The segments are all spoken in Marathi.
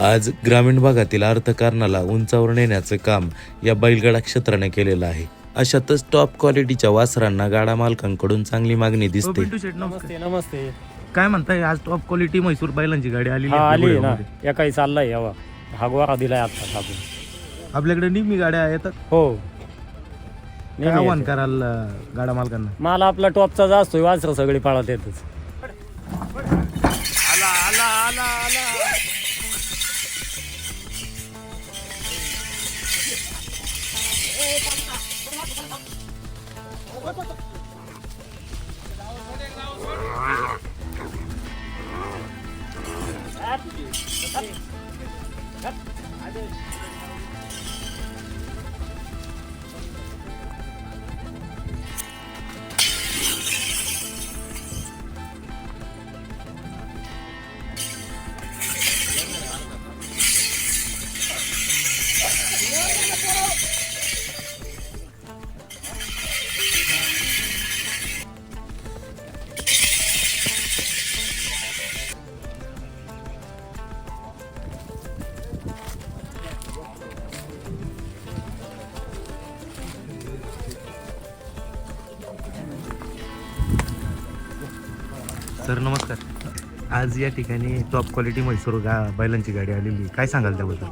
आज ग्रामीण भागातील अर्थकारणाला उंचावर नेण्याचं काम या बैलगाडा क्षेत्राने केलेलं आहे. अशातच टॉप क्वालिटीच्या वासरांना गाडा मालकांकडून चांगली मागणी हो, दिसते शेट नमस्ते. नमस्ते काय म्हणताय आज टॉप क्वालिटी म्हैसूर बैलांची गाडी आलेली हा आहे आली आहे ना. या काही चाललाय यावा हा गोरा दिलाय आता आपण आपल्याकडे नेहमी गाड्या येतात हो. काय आव्हान. कराल अं, गाडा मालकांना? मला आपला टॉपचा जास्त वासर सगळी पाळत येतच. सर नमस्कार. आज या ठिकाणी टॉप क्वालिटी म्हैसूर गा बैलांची गाडी आलेली. काय सांगाल त्याबद्दल?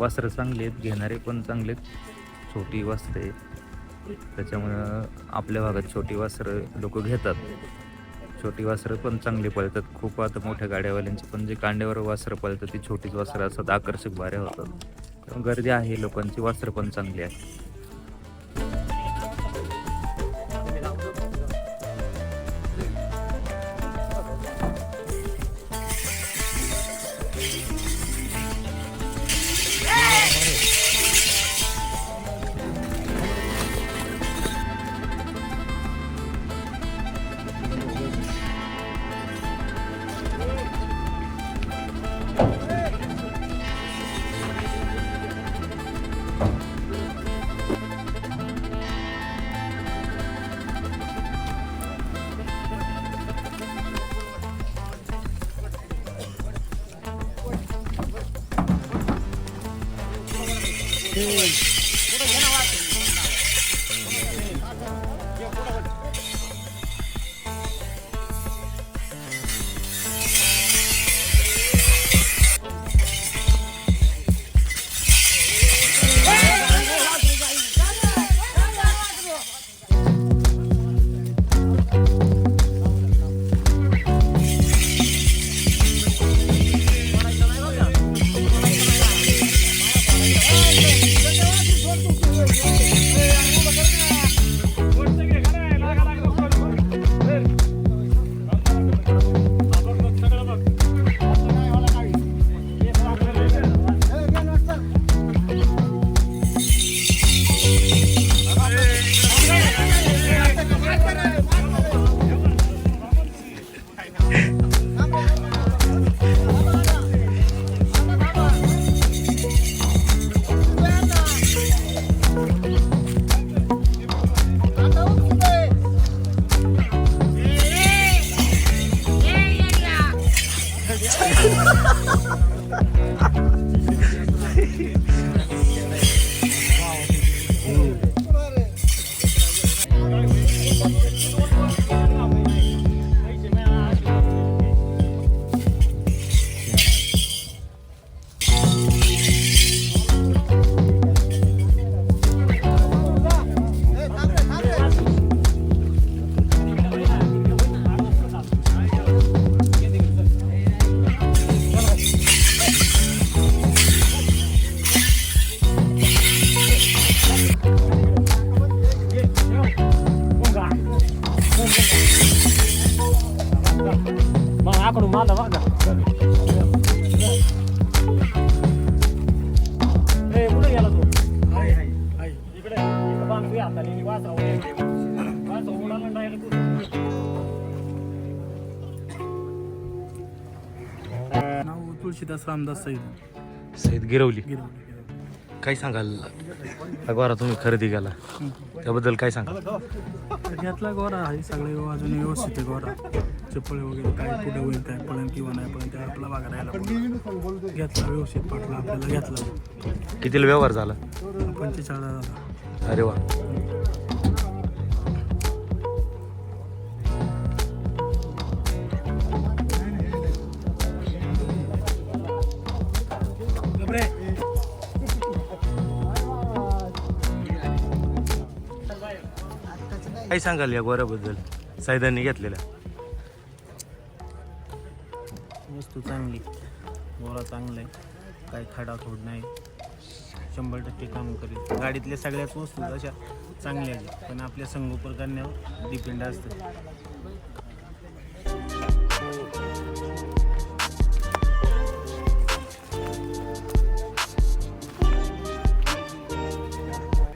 वस्त्र चांगले आहेत घेणारे पण चांगले आहेत. छोटी वस्त्रे आहेत. त्याच्यामुळं आपल्या भागात छोटी वस्त्र लोक घेतात. छोटी वस्त्र पण चांगली पळतात. खूप आता मोठ्या गाड्यावाल्यांची पण जे कांड्यावर वस्त्र पळतात ती छोटीच वस्त्र असतात. आकर्षक बाऱ्या होतात. गर्दी आहे लोकांची वस्त्र पण चांगली आहे. मग आकडून माझा बघा ए, कुठे गेला तो इकडे इकडे बांधतोय हाताने वाचा वाचा उडाला डायरेक्ट नाव तुळशीदास रामदास सैद सैद गिरवली गिरवली गिरवली काय सांगाल? अगवारा तुम्ही खरेदी केला. त्याबद्दल काय सांगाल? घेतला गोरा आहे सगळे अजून व्यवस्थित आहे गोरा. चप्पल वगैरे काय पुढे होईल काय पळण किंवा नाही पळण ते आपला बघायला यायला पाहिजे. घेतला व्यवस्थित पटला आपल्याला घेतला. किती व्यवहार झाला? पंचेचाळीस हजार अरे वा. काय सांगाल या गोऱ्याबद्दल? सायदांनी घेतलेल्या. वस्तू चांगली. गोरा चांगला आहे काही खडा थोड नाही. शंभर टक्के काम करेल. गाडीतल्या सगळ्याच वस्तू अशा चांगल्या आहेत. पण आपल्या संगोपन करण्यावर डिपेंड असतं.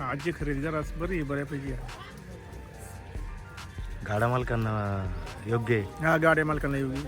आजची खरेदी जरा बरी आहे बऱ्यापैकी आहे. गाडा मालकांना योग्य आहे? हा गाड्या मालकांना योगी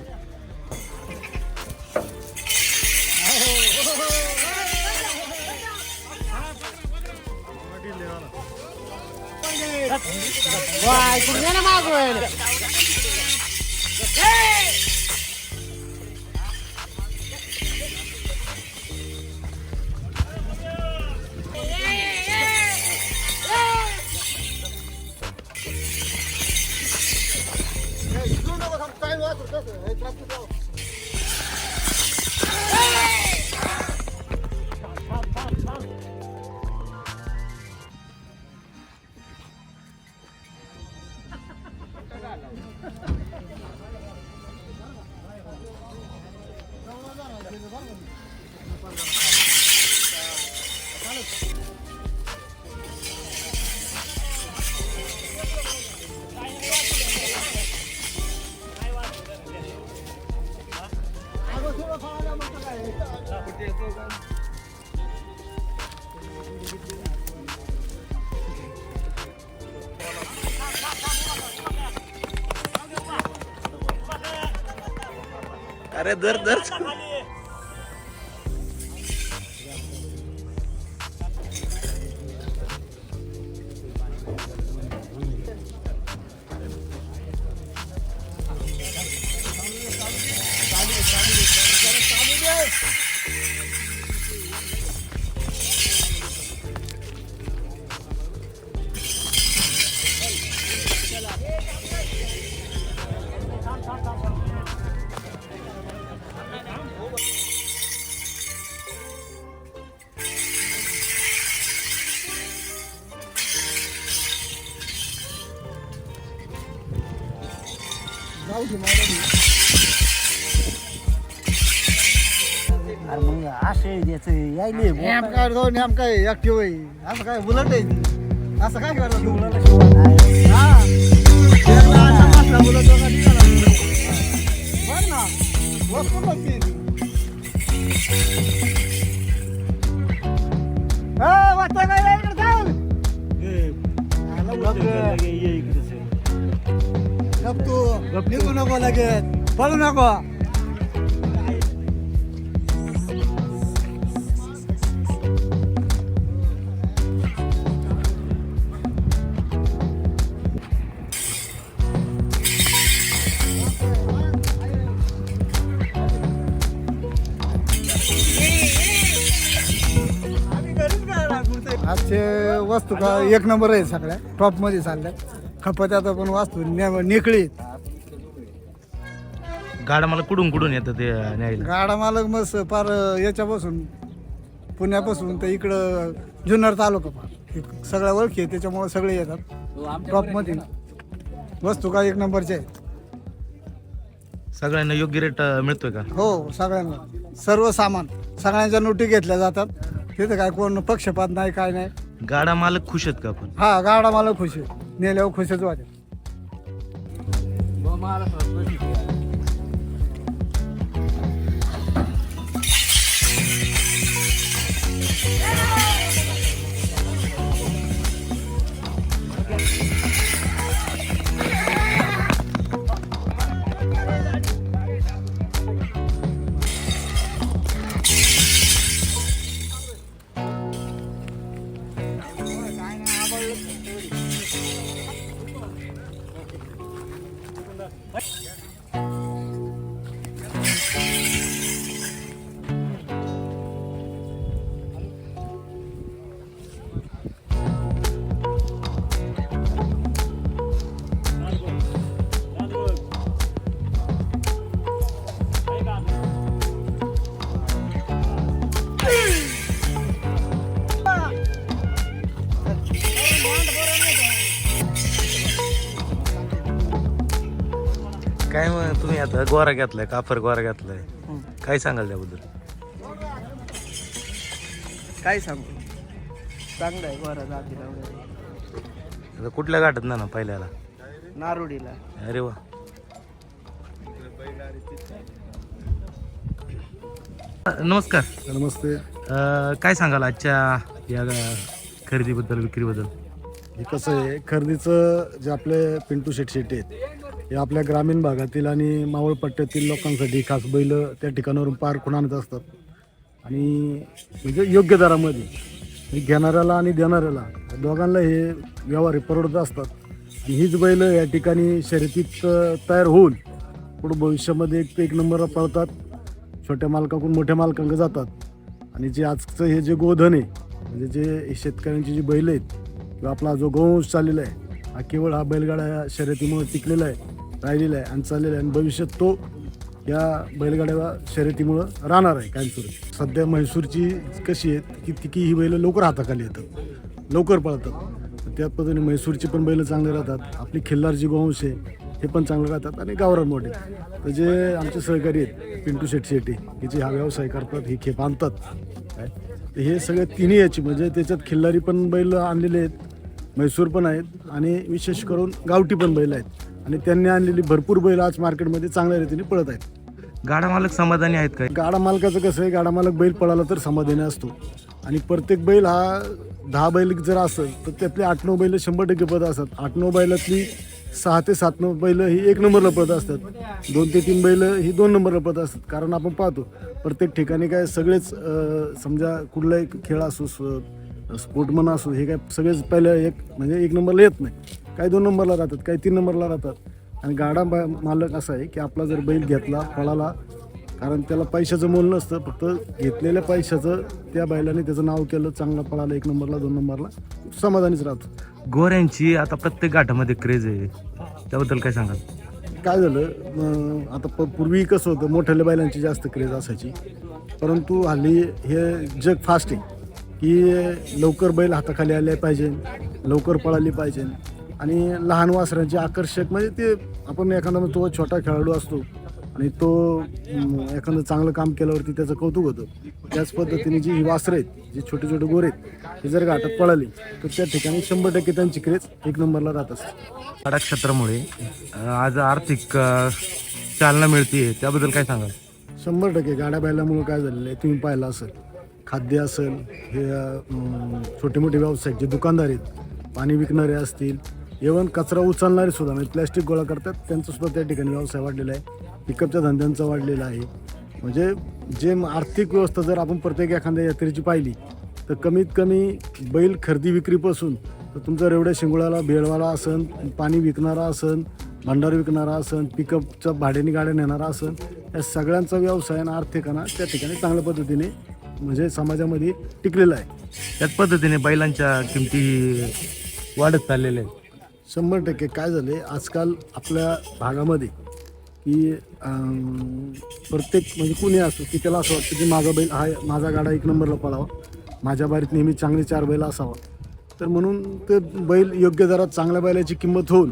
अरे दर दर यायले नेमका तो नेमका ऍक्टिव्ह आहे असं काय उलट आहे ती. असं काय करायला तू? हा. निघाला. बघ ना, वस्तू बघ ती. ए, वाटतं काय इकडे जाऊ. उलट. गप तू निघू नको लगेच पळू नको वस्तू का एक नंबर आहे सगळ्या. टॉपमध्ये चालल्या. खपत आता पण वस्तू ने- निकळीत गाडा मला कुठून कुठून येतं ते न्यायला? गाडा मालक मस्त फार याच्यापासून पुण्यापासून तर इकडं जुन्नर तालुका हे सगळ्या ओळखी आहे त्याच्यामुळे सगळे येतात. टॉपमध्ये. वस्तू का एक नंबरचे आहेत. सगळ्यांना योग्य रेट मिळतोय का? हो सगळ्यांना. सर्व सामान सगळ्यांच्या नोटी घेतल्या जातात. तिथं काय कोण पक्षपात नाही काय नाही. गाडा मालक खुश आहेत का आपण? हा गाडा मालक खुश आहे नेल्यावर खुशच वाटेल. काय मग तुम्ही आता गोरा घेतलाय काफर गोरा घेतलाय? काय सांगाल त्याबद्दल? काय सांगू? चांगलं आहे बरं जातीला वगैरे आता कुठल्या गाठात ना ना पहिल्याला? नारोडीला. अरे वा. नमस्कार. नमस्ते. अं, काय सांगाल आजच्या या गा- खरेदीबद्दल विक्रीबद्दल? हे कसं आहे खरेदीचं जे आपले पिंटू शेट शेट्टी आहेत हे आपल्या ग्रामीण भागातील आणि मावळपट्ट्यातील लोकांसाठी खास बैल त्या ठिकाणावरून पार खुण आणत असतात. आणि म्हणजे योग्य दरामध्ये घेणाऱ्याला आणि देणाऱ्याला दोघांना हे व्यवहार हे परवडत असतात. आणि हीच बैल या ठिकाणी शर्यतीत तयार होऊन पुढं भविष्यामध्ये एक ते एक नंबरला पळतात. छोट्या मालकाकडून मोठ्या मालकांकडे जातात. आणि जे आजचं हे जे गोधन आहे म्हणजे जे शेतकऱ्यांची जी बैल आहेत किंवा आपला जो गोवंश चाललेला आहे हा केवळ हा बैलगाड्या शर्यतीमुळे टिकलेला आहे. राहिलेला आहे आणि चाललेला आहे. आणि भविष्यात तो या बैलगाड्या शर्यतीमुळं राहणार आहे कायमस्वरूपी सध्या म्हैसूरची कशी आहे की ती की ही बैलं लवकर हाताखाली येतात लवकर पळतात. त्या पद्धतीने म्हैसूरची पण बैलं चांगले राहतात. आपली खिल्लार जी गोवंश आहे हे पण चांगलं राहतात. आणि गावरान मोठे. तर जे आमचे सहकारी आहेत पिंटू शेट शेट्टी हे जे हा व्यवसाय करतात हे खेप आणतात. काय? तर हे सगळे तिन्ही याची म्हणजे त्याच्यात खिल्लारी पण बैल आणलेले आहेत म्हैसूर पण आहेत आणि विशेष करून गावठी पण बैल आहेत. आणि त्यांनी आणलेली भरपूर बैल आज मार्केटमध्ये चांगल्या रीतीने पळत आहेत. गाडा मालक समाधानी आहेत काय? गाडा मालकाचं कसं आहे गाडा मालक बैल पळाला तर समाधानी असतो. आणि प्रत्येक बैल हा दहा बैल जर असेल तर त्यातले आठ नऊ बैल शंभर टक्के पद असतात. आठ नऊ बैलातली सहा ते सात नऊ बैल ही एक नंबरला पद असतात. दोन ते तीन बैल ही दोन नंबरला पद असतात. कारण आपण पाहतो प्रत्येक ठिकाणी काय सगळेच समजा कुठलाही खेळ असो स्पोर्टमन असो हे काय सगळेच पहिल्या एक म्हणजे एक नंबरला येत नाही. काही दोन नंबरला राहतात काही तीन नंबरला राहतात. आणि गाडा बा- मालक असा आहे की आपला जर बैल घेतला पळाला कारण त्याला पैशाचं मोल नसतं फक्त घेतलेल्या पैशाचं त्या बैलाने त्याचं नाव केलं चांगला पळाला एक नंबरला दोन नंबरला समाधानीच राहतो. गोऱ्यांची आता प्रत्येक गाठामध्ये क्रेज आहे. त्याबद्दल काय सांगाल? काय झालं आता प पूर्वी कसं होतं मोठ्याल्या बैलांची जास्त क्रेज असायची. परंतु हल्ली हे जग फास्ट आहे की लवकर बैल हाताखाली आले पाहिजे लवकर पळाली पाहिजे. आणि लहान वासरांचे आकर्षक म्हणजे ते आपण एखादा तो छोटा खेळाडू असतो आणि तो एखादं चांगलं काम केल्यावरती त्याचं कौतुक होतं. त्याच पद्धतीने जी ही वासरं आहेत जे छोटे छोटे गोरे आहेत ते जर घाटात पळाली तर त्या ठिकाणी शंभर टक्के त्यांची क्रेज एक नंबरला राहत असते. गाडा क्षेत्रामुळे आज आर्थिक चालना मिळते त्याबद्दल काय सांगाल? शंभर टक्के. गाड्या बैलामुळे काय झालेलं आहे तुम्ही पाहिलं असेल खाद्य असेल हे छोटे मोठे व्यावसायिक जे दुकानदार आहेत पाणी विकणारे असतील इवन कचरा उचलणारे सुद्धा म्हणजे प्लॅस्टिक गोळा करतात त्यांचा सुद्धा त्या ठिकाणी व्यवसाय वाढलेला आहे. पिकअपच्या धंद्यांचा वाढलेला आहे. म्हणजे जे म- आर्थिक व्यवस्था जर आपण प्रत्येक एखाद्या यात्रेची पाहिली तर कमीत कमी बैल खरेदी विक्रीपासून तर तुमचा रेवड्या शिंगोळ्याला भेळवाला असन पाणी विकणारा असन भंडार विकणारा असन पिकअपच्या भाड्याने गाड्या नेणारा असन या सगळ्यांचा व्यवसाय आणि आर्थिकांना त्या ठिकाणी चांगल्या पद्धतीने म्हणजे समाजामध्ये टिकलेला आहे. त्याच पद्धतीने बैलांच्या किमती वाढत चाललेल्या आहेत. शंभर टक्के. काय झाले आजकाल आपल्या भागामध्ये की प्रत्येक म्हणजे कुणी असो की त्याला असं वाटतं की माझा बैल हा माझा गाडा एक नंबरला पळावा. माझ्या बारीत नेहमी चांगले चार बैल असावा. तर म्हणून ते बैल योग्य दरात चांगल्या बैलाची किंमत होऊन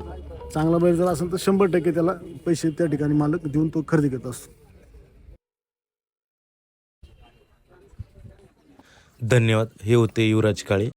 चांगला बैल जर असेल तर शंभर टक्के त्याला पैसे त्या ठिकाणी मालक देऊन तो खरेदी करत असतो. धन्यवाद. हे होते युवराज काळे.